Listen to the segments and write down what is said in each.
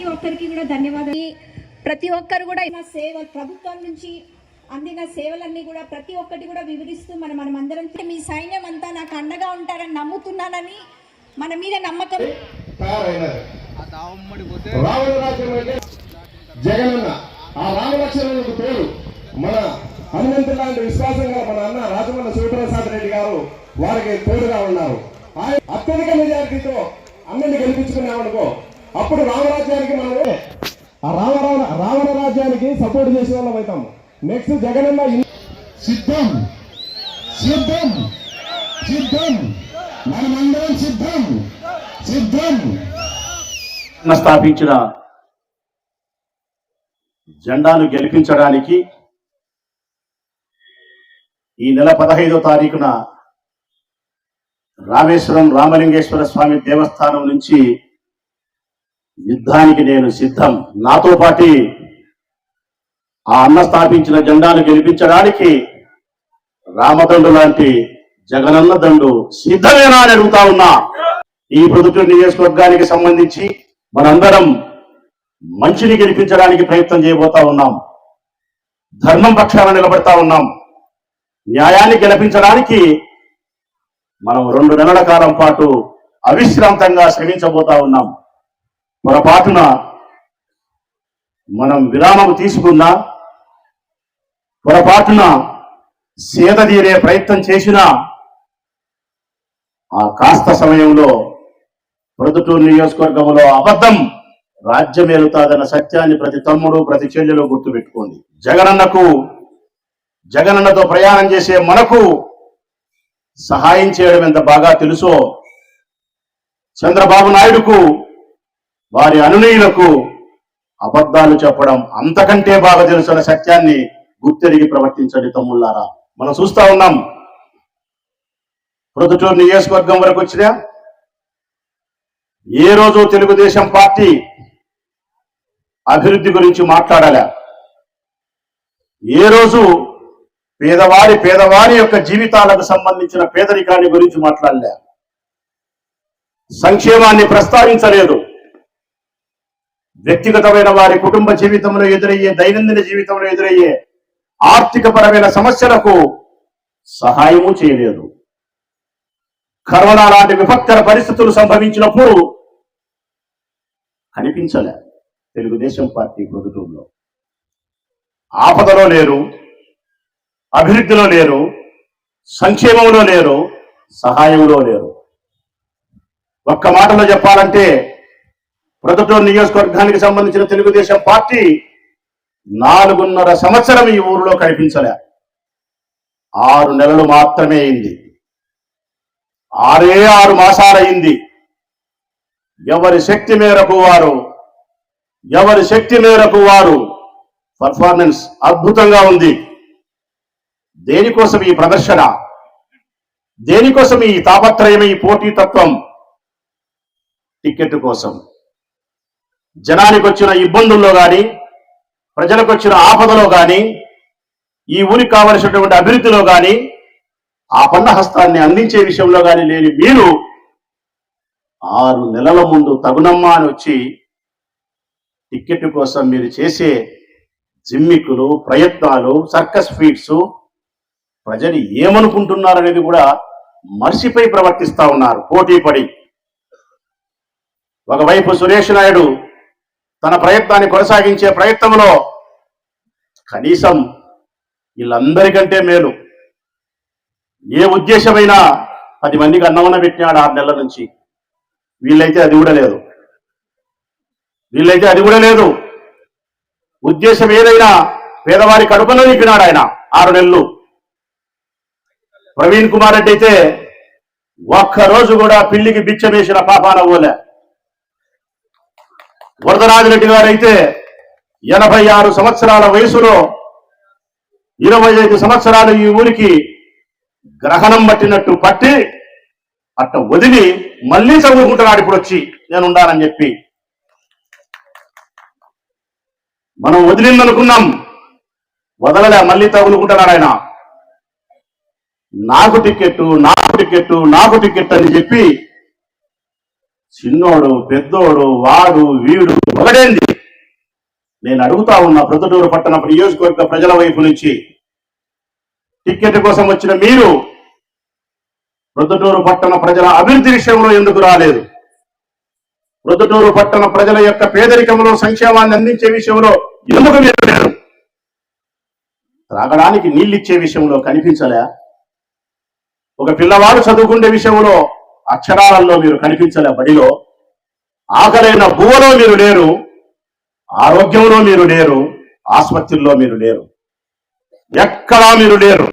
ప్రతి ఒక్కరికి కూడా ధన్యవాదాలు. ప్రతి ఒక్కరు కూడా ఇలా సేవ ప్రభుత్వం నుంచి అందిన సేవలన్నీ కూడా ప్రతి ఒక్కటి కూడా వివరిస్తూ మనం మనం అందరం మీ సైన్యం అంతా నాకు అండగా ఉంటారని నమ్ముతున్నానని మన మీద నమ్మకం. జగనన్న ఆ రామలక్ష్మణులకు తోడు మన హనుమంతు లాంటి విశ్వాసం గల మన అన్న రాజమల్ల శివప్రసాద్ రెడ్డి గారు వారికి తోడుగా ఉన్నారు. ఆయన అత్యధిక మెజారిటీతో అన్నని గెలిపించుకున్నామనుకో అప్పుడు రామరాజ్యానికి మనము ఆ రామరావ రావణ రాజ్యానికి సపోర్ట్ చేసే వాళ్ళం అవుతాము. నెక్స్ట్ జగనన్న సిద్ధం. సిద్ధం. సిద్ధం. మనమందరం సిద్ధం. సిద్ధం. స్థాపించిన జెండాను గెలిపించడానికి ఈ నెల పదహైదో తారీఖున రామేశ్వరం రామలింగేశ్వర స్వామి దేవస్థానం నుంచి యుద్ధానికి నేను సిద్ధం. నాతో పాటి ఆ అన్న స్థాపించిన జెండాను గెలిపించడానికి రామదండు లాంటి జగనన్న దండు సిద్ధమేనా అని అడుగుతా ఉన్నా. ఈ ప్రొద్దుటూరు నియోజకవర్గానికి సంబంధించి మనందరం మంచిని గెలిపించడానికి ప్రయత్నం చేయబోతా ఉన్నాం. ధర్మం పక్షాన నిలబడతా ఉన్నాం. న్యాయాన్ని గెలిపించడానికి మనం రెండు నెలల కాలం పాటు అవిశ్రాంతంగా శ్రమించబోతా ఉన్నాం. పొరపాటున మనం విరామం తీసుకున్నా పొరపాటున సేద తీరే ప్రయత్నం చేసినా ఆ కాస్త సమయంలో ప్రొద్దుటూరు నియోజకవర్గంలో అబద్ధం రాజ్యమేలుతాదన్న సత్యాన్ని ప్రతి తమ్ముడు ప్రతి చెల్లెలు గుర్తుపెట్టుకోండి. జగనన్నకు జగనన్నతో ప్రయాణం చేసే మనకు సహాయం చేయడం ఎంత బాగా తెలుసో చంద్రబాబు నాయుడుకు వారి అనునయులకు అబద్ధాలు చెప్పడం అంతకంటే బాగా తెలుసున్న సత్యాన్ని గుర్తెరిగి ప్రవర్తించండి తమ్ముళ్ళారా. మనం చూస్తా ఉన్నాం. ప్రొద్దుటూరు నియోజకవర్గం వరకు వచ్చినా ఏ రోజు తెలుగుదేశం పార్టీ అభివృద్ధి గురించి మాట్లాడాలా? ఏ రోజు పేదవారి పేదవారి యొక్క జీవితాలకు సంబంధించిన పేదరికాన్ని గురించి మాట్లాడలే? సంక్షేమాన్ని ప్రస్తావించలేదు. వ్యక్తిగతమైన వారి కుటుంబ జీవితంలో ఎదురయ్యే దైనందిన జీవితంలో ఎదురయ్యే ఆర్థిక పరమైన సమస్యలకు సహాయము చేయలేదు. కరోనా లాంటి విపత్కర పరిస్థితులు సంభవించినప్పుడు కనిపించలే తెలుగుదేశం పార్టీ ప్రభుత్వంలో. ఆపదలో లేరు అభివృద్ధిలో లేరు సంక్షేమంలో లేరు సహాయంలో లేరు. ఒక్క మాటలో చెప్పాలంటే ప్రొద్దుటూరు నియోజకవర్గానికి సంబంధించిన తెలుగుదేశం పార్టీ నాలుగున్నర సంవత్సరం ఈ ఊరిలో కనిపించలే. ఆరు నెలలు మాత్రమే అయింది. ఆరే ఆరు మాసాలయ్యింది ఎవరి శక్తి మేరకు వారు ఎవరి శక్తి మేరకు వారు పర్ఫార్మెన్స్ అద్భుతంగా ఉంది. దేనికోసం ఈ ప్రదర్శన? దేనికోసం ఈ తాపత్రయం ఈ పోటీతత్వం? టికెట్ కోసం. జనానికి వచ్చిన ఇబ్బందుల్లో కానీ ప్రజలకు వచ్చిన ఆపదలో కానీ ఈ ఊరికి కావలసినటువంటి అభివృద్ధిలో కానీ ఆ పన్న హస్తాన్ని అందించే విషయంలో కానీ లేని మీరు ఆరు నెలల ముందు తగునమ్మా అని వచ్చి టిక్కెట్ కోసం మీరు చేసే జిమ్మికులు ప్రయత్నాలు సర్కస్ ఫీట్స్ ప్రజలు ఏమనుకుంటున్నారనేది కూడా మర్చిపోయి ప్రవర్తిస్తా ఉన్నారు పోటీ పడి. ఒకవైపు సురేష్ నాయుడు తన ప్రయత్నాన్ని కొనసాగించే ప్రయత్నంలో కనీసం వీళ్ళందరికంటే మేలు. ఏ ఉద్దేశమైనా పది మందికి అన్నమన్న పెట్టినాడు ఆరు నెలల నుంచి. వీళ్ళైతే అది కూడా లేదు. వీళ్ళైతే అది కూడా లేదు. ఉద్దేశం ఏదైనా పేదవారి కడుపులో నింపినాడు ఆయన ఆరు నెలలు. ప్రవీణ్ కుమార్ రెడ్డి అయితే ఒక్క రోజు కూడా పిల్లికి బిచ్చమేసిన పాపాన ఓలే వరదరాజిరెడ్డి గారైతే అయితే ఎనభై ఆరు సంవత్సరాల వయసులో ఇరవై ఐదు సంవత్సరాలు ఈ ఊరికి గ్రహణం పట్టినట్టు పట్టి అట్ట వదిలి మళ్ళీ చదువుకుంటున్నాడు ఇప్పుడు వచ్చి నేను ఉండాలని చెప్పి. మనం వదిలిందనుకున్నాం. వదలలే మళ్ళీ తగులుకుంటున్నాడు ఆయన. నాకు టికెట్టు నాకు టికెట్టు నాకు టికెట్ అని చెప్పి చిన్నోడు పెద్దోడు వాడు వీడు ఒకటేంది నేను అడుగుతా ఉన్నా ప్రొద్దుటూరు పట్టణ నియోజకవర్గ ప్రజల వైపు నుంచి. టిక్కెట్ కోసం వచ్చిన మీరు ప్రొద్దుటూరు పట్టణ ప్రజల అభివృద్ధి విషయంలో ఎందుకు రాలేదు? ప్రొద్దుటూరు పట్టణ ప్రజల యొక్క పేదరికంలో సంక్షేమాన్ని అందించే విషయంలో ఎందుకు మీరు లేరు నీళ్ళిచ్చే విషయంలో కనిపించలే. ఒక పిల్లవాడు చదువుకునే విషయంలో అక్షరాలలో మీరు కనిపించలే బడిలో. ఆకలైన భూవలో మీరు లేరు ఆరోగ్యంలో మీరు లేరు ఆసుపత్రుల్లో మీరు లేరు. ఎక్కడా మీరు లేరు.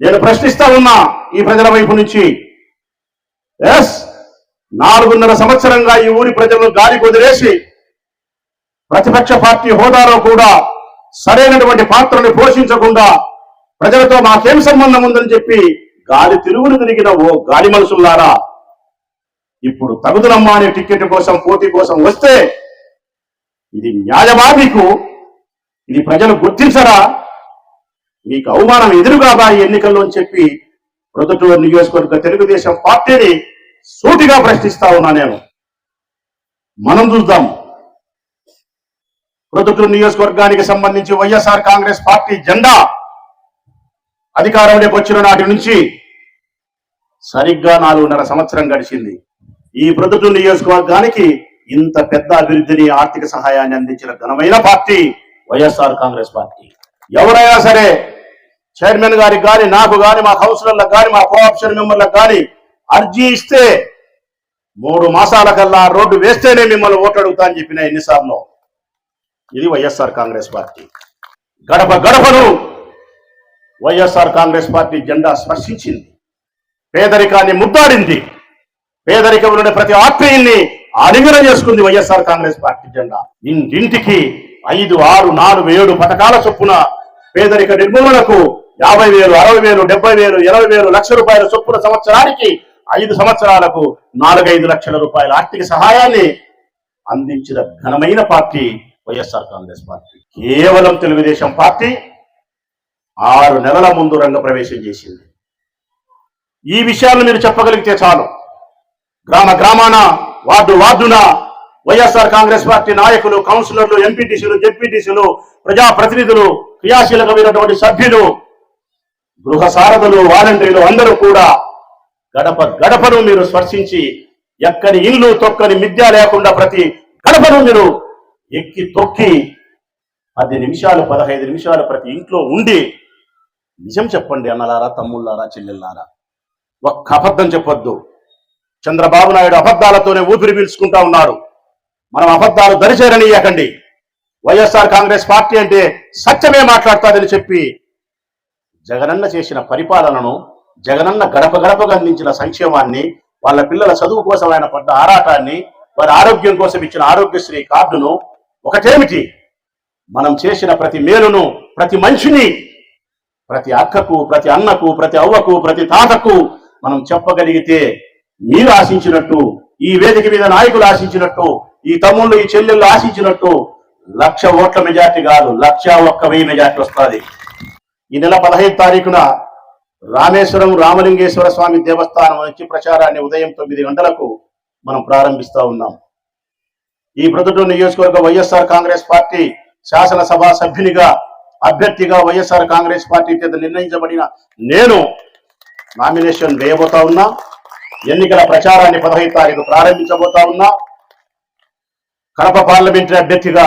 నేను ప్రశ్నిస్తా ఉన్నా ఈ ప్రజల వైపు నుంచి. ఎస్ నాలుగున్నర సంవత్సరంగా ఈ ఊరి ప్రజలను గాలి కుదిరేసి ప్రతిపక్ష పార్టీ హోదాలో కూడా సరైనటువంటి పాత్రను పోషించకుండా ప్రజలతో మాకేం సంబంధం ఉందని చెప్పి గాలి తిరుగులు తిరిగిన ఓ గాలి మనుషుల్లారా ఇప్పుడు తగుదలమ్మ అనే టికెట్ కోసం పోటీ కోసం వస్తే ఇది న్యాయమా మీకు? ఇది ప్రజలు గుర్తించరా? మీకు అవమానం ఎదురుగా ఎన్నికల్లో అని చెప్పి ప్రొద్దుటూరు నియోజకవర్గ తెలుగుదేశం పార్టీని సూటిగా ప్రశ్నిస్తా ఉన్నా నేను. మనం చూద్దాం. ప్రొద్దుటూరు నియోజకవర్గానికి సంబంధించి వైఎస్ఆర్ కాంగ్రెస్ పార్టీ జెండా అధికారంలోకి వచ్చిన నాటి నుంచి సరిగ్గా నాలుగున్నర సంవత్సరం గడిచింది. ఈ ప్రొద్దుటూరు నియోజకవర్గానికి ఇంత పెద్ద అభివృద్ధిని ఆర్థిక సహాయాన్ని అందించిన ఘనమైన పార్టీ వైఎస్ఆర్ కాంగ్రెస్ పార్టీ. ఎవరైనా సరే చైర్మన్ గారికి కానీ నాకు కానీ మా కౌన్సిలర్లకు కానీ మా కోఆప్షన్ మెంబర్లకు కానీ అర్జీ ఇస్తే మూడు మాసాల కల్లా రోడ్డు వేస్తేనే మిమ్మల్ని ఓటు అడుగుతా అని చెప్పిన ఎన్నిసార్లు. ఇది వైఎస్ఆర్ కాంగ్రెస్ పార్టీ. గడప గడపను వైఎస్ఆర్ కాంగ్రెస్ పార్టీ జెండా స్పర్శించింది. పేదరికాన్ని ముద్దాడింది. పేదరికంలోని ప్రతి ఆత్మీయుల్ని అడిగిన చేసుకుంది వైఎస్ఆర్ కాంగ్రెస్ పార్టీ జెండా. ఇంటింటికి ఐదు ఆరు నాలుగు ఏడు పథకాల చొప్పున పేదరిక నిర్మూలనకు యాభై వేలు అరవై వేలు డెబ్బై వేలు ఇరవై వేలు లక్ష రూపాయల చొప్పున సంవత్సరానికి ఐదు సంవత్సరాలకు నాలుగైదు లక్షల రూపాయల ఆర్థిక సహాయాన్ని అందించిన ఘనమైన పార్టీ వైఎస్ఆర్ కాంగ్రెస్ పార్టీ. కేవలం తెలుగుదేశం పార్టీ ఆరు నెలల ముందు రంగ ప్రవేశం చేసింది. ఈ విషయాలను మీరు చెప్పగలిగితే చాలు. గ్రామ గ్రామాన వార్డు వార్డున వైఎస్ఆర్ కాంగ్రెస్ పార్టీ నాయకులు కౌన్సిలర్లు ఎంపీటీసీలు జెడ్పీటీసీలు ప్రజాప్రతినిధులు క్రియాశీలకమైనటువంటి సభ్యులు గృహ సారథులు వాలంటీర్లు అందరూ కూడా గడప గడపను మీరు స్పర్శించి ఎక్కని ఇల్లు తొక్కని మిథ్య లేకుండా ప్రతి గడపను మీరు ఎక్కి తొక్కి పది నిమిషాలు పదహైదు నిమిషాలు ప్రతి ఇంట్లో ఉండి నిజం చెప్పండి అన్నలారా తమ్ముళ్ళారా చెల్లెల్లారా ఒక్క అబద్ధం చెప్పొద్దు. చంద్రబాబు నాయుడు అబద్ధాలతోనే ఊపిరి పీల్చుకుంటా ఉన్నాడు. మనం అబద్ధాలు దరిచేరనీయకండి. వైఎస్ఆర్ కాంగ్రెస్ పార్టీ అంటే సత్యమే మాట్లాడతాదని చెప్పి జగనన్న చేసిన పరిపాలనను జగనన్న గడప గడపగా అందించిన సంక్షేమాన్ని వాళ్ళ పిల్లల చదువు కోసం ఆయన పడ్డ ఆరాటాన్ని వారి ఆరోగ్యం కోసం ఇచ్చిన ఆరోగ్యశ్రీ కార్డును ఒకటేమిటి? మనం చేసిన ప్రతి మేలును ప్రతి మనిషిని ప్రతి అక్కకు ప్రతి అన్నకు ప్రతి అవ్వకు ప్రతి తాతకు మనం చెప్పగలిగితే మీరు ఆశించినట్టు ఈ వేదిక మీద నాయకులు ఆశించినట్టు ఈ తమ్ముళ్ళు ఈ చెల్లెళ్ళు ఆశించినట్టు లక్ష ఓట్ల మెజార్టీ కాదు లక్ష ఒక్క వెయ్యి మెజార్టీ వస్తుంది. ఈ నెల పదహైదు తారీఖున రామేశ్వరం రామలింగేశ్వర స్వామి దేవస్థానం నుంచి ప్రచారాన్ని ఉదయం తొమ్మిది గంటలకు మనం ప్రారంభిస్తా ఉన్నాం. ఈ ప్రొద్దుటూరు నియోజకవర్గ వైఎస్ఆర్ కాంగ్రెస్ పార్టీ శాసనసభ సభ్యునిగా అభ్యర్థిగా వైఎస్ఆర్ కాంగ్రెస్ పార్టీ చేత నిర్ణయించబడిన నేను నామినేషన్ వేయబోతా ఉన్నా ఎన్నికల ప్రచారాన్ని పదహైదు తారీఖు ప్రారంభించబోతా ఉన్నా కడప పార్లమెంటరీ అభ్యర్థిగా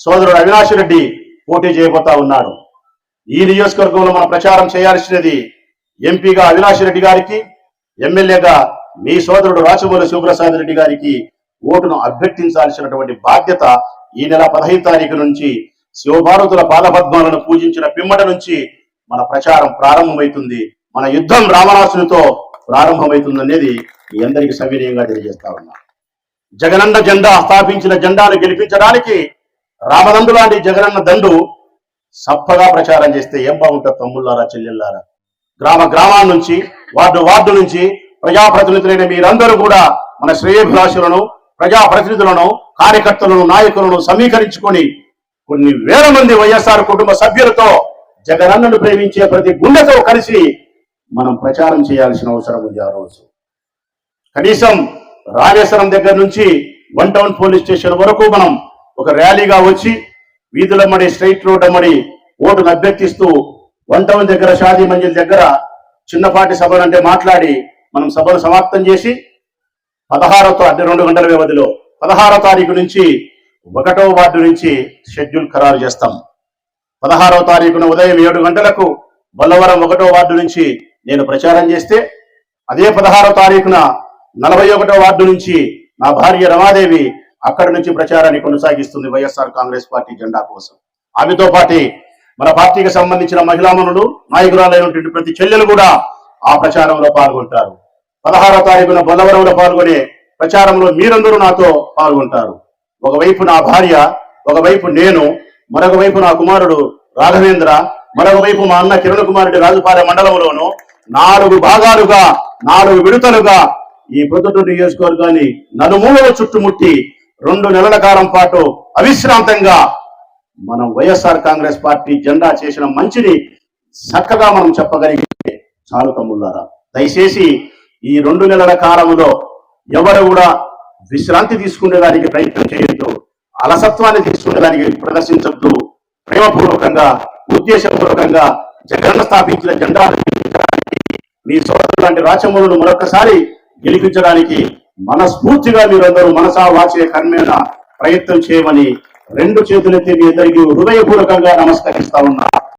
సోదరుడు అవినాష్ రెడ్డి పోటీ చేయబోతా ఉన్నాడు. ఈ నియోజకవర్గంలో మనం ప్రచారం చేయాల్సినది ఎంపీగా అవినాష్ రెడ్డి గారికి ఎమ్మెల్యేగా మీ సోదరుడు రాచమూలి శివప్రసాద్ రెడ్డి గారికి ఓటును అభ్యర్థించాల్సినటువంటి బాధ్యత ఈ నెల పదహైదు తారీఖు నుంచి శివభారతుల పాదపద్మాలను పూజించిన పిమ్మట నుంచి మన ప్రచారం ప్రారంభమవుతుంది. మన యుద్ధం రామరాసునితో ప్రారంభమవుతుందనేది మీ అందరికీ సవినయంగా తెలియజేస్తా ఉన్నా. జగనన్న జెండా స్థాపించిన జెండాను గెలిపించడానికి రామనందు లాంటి జగనన్న దండు సప్పగా ప్రచారం చేస్తే ఏం బాగుంటుంది తమ్ముళ్ళారా చెల్లెళ్ళారా? గ్రామ గ్రామాల నుంచి వార్డు వార్డు నుంచి ప్రజాప్రతినిధులైన మీరందరూ కూడా మన శ్రేయభిలాషులను ప్రజాప్రతినిధులను కార్యకర్తలను నాయకులను సమీకరించుకొని కొన్ని వేల మంది వైఎస్ఆర్ కుటుంబ సభ్యులతో జగనన్నను ప్రేమించే ప్రతి గుండెతో కలిసి మనం ప్రచారం చేయాల్సిన అవసరం ఉంది ఆ రోజు. కనీసం రాజేశ్వరం దగ్గర నుంచి వన్ టౌన్ పోలీస్ స్టేషన్ వరకు మనం ఒక ర్యాలీగా వచ్చి వీధులమ్మడి స్ట్రైట్ రోడ్ అమ్మడి ఓటును అభ్యర్థిస్తూ వన్ టౌన్ దగ్గర షాదీ మంజిల్ దగ్గర చిన్నపాటి సభలు అంటే మాట్లాడి మనం సభను సమాప్తం చేసి పదహారో తారీఖు రెండు గంటల వ్యవధిలో పదహారో తారీఖు నుంచి ఒకటో వార్డు నుంచి షెడ్యూల్ ఖరారు చేస్తాం. పదహారవ తారీఖున ఉదయం ఏడు గంటలకు బొల్లవరం ఒకటో వార్డు నుంచి నేను ప్రచారం చేస్తే అదే పదహారో తారీఖున నలభై ఒకటో వార్డు నుంచి నా భార్య రమాదేవి అక్కడి నుంచి ప్రచారాన్ని కొనసాగిస్తుంది వైఎస్ఆర్ కాంగ్రెస్ పార్టీ జెండా కోసం. ఆమెతో పాటి మన పార్టీకి సంబంధించిన మహిళామణులు నాయకురాలైనటువంటి ప్రతి చెల్లెలు కూడా ఆ ప్రచారంలో పాల్గొంటారు. పదహారో తారీఖున బొల్లవరంలో పాల్గొనే ప్రచారంలో మీరందరూ నాతో పాల్గొంటారు. ఒకవైపు నా భార్య ఒకవైపు నేను మరొక వైపు నా కుమారుడు రాఘవేంద్ర మరొక వైపు మా అన్న కిరణ్ కుమారుడి రాజుపాలెం మండలంలోను నాలుగు భాగాలుగా నాలుగు విడతలుగా ఈ ప్రొద్దుటూరు నియోజకవర్గాన్ని నలుమూలలు చుట్టుముట్టి రెండు నెలల కాలం పాటు అవిశ్రాంతంగా మనం వైఎస్ఆర్ కాంగ్రెస్ పార్టీ జెండా చేసిన మంచిని చక్కగా మనం చెప్పగలిగితే చాలు తమ్ముళ్ళారా. దయచేసి ఈ రెండు నెలల కాలంలో ఎవరు కూడా విశ్రాంతి తీసుకునేదానికి ప్రయత్నం చేయొద్దు అలసత్వాన్ని తీసుకునేదానికి ప్రదర్శించొద్దు ప్రేమపూర్వకంగా ఉద్దేశపూర్వకంగా జగన్ స్థాపించిన జెండా మీ సోదరుడు లాంటి రాచమూలను మరొకసారి గెలిపించడానికి మనస్ఫూర్తిగా మీరందరూ మనసా వాచే కర్మేణ ప్రయత్నం చేయమని రెండు చేతులెత్తి మీ ఇద్దరికి హృదయపూర్వకంగా నమస్కరిస్తా ఉన్నా.